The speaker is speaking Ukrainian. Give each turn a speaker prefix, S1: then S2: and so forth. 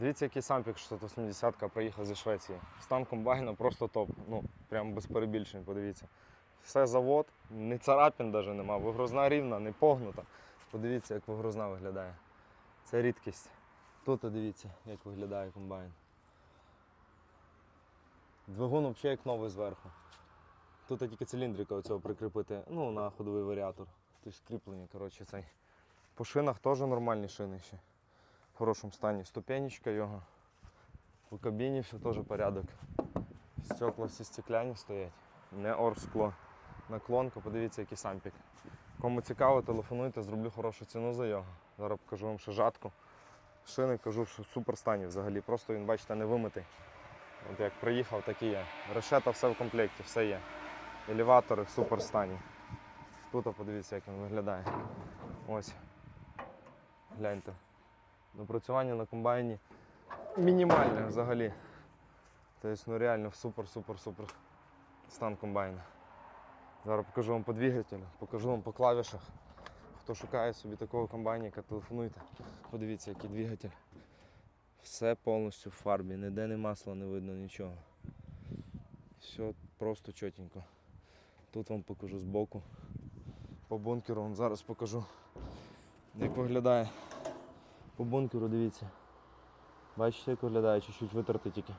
S1: Дивіться, який сампік 680 приїхав зі Швеції. Стан комбайна просто топ. Ну, прям без перебільшень, подивіться. Все завод, ні царапін навіть нема, вигрузна рівна, не погнута. Подивіться, як вигрузна виглядає. Це рідкість. Тут дивіться, як виглядає комбайн. Двигун взагалі як новий зверху. Тут тільки циліндрика оцього прикріпити ну, на ходовий варіатор. Тобто кріплення, коротше, цей. По шинах теж нормальні шини ще. В хорошому стані. Ступенечка його. У кабіні все теж порядок. Стекла всі стекляні стоять. Не орскло. Наклонка, подивіться, який сампік. Кому цікаво, телефонуйте, зроблю хорошу ціну за його. Зараз покажу вам ще жатку. Шини кажу, що в супер стані взагалі. Просто він, бачите, не вимитий. От як приїхав, так і є. Решета все в комплекті, все є. Елеватори в супер стані. Тут подивіться, як він виглядає. Ось. Гляньте. Напрацювання на комбайні мінімальне взагалі. Тобто, ну реально супер-супер-супер стан комбайна. Зараз покажу вам по двигателю, покажу вам по клавішах. Хто шукає собі такого комбайника, телефонуйте. Подивіться, який двигатель. Все повністю в фарбі, ніде не масла не видно нічого. Все просто чотенько. Тут вам покажу збоку. По бункеру вам зараз покажу, як виглядає. По бункеру дивіться. Бачите, як виглядає, чуть-чуть витерти тільки.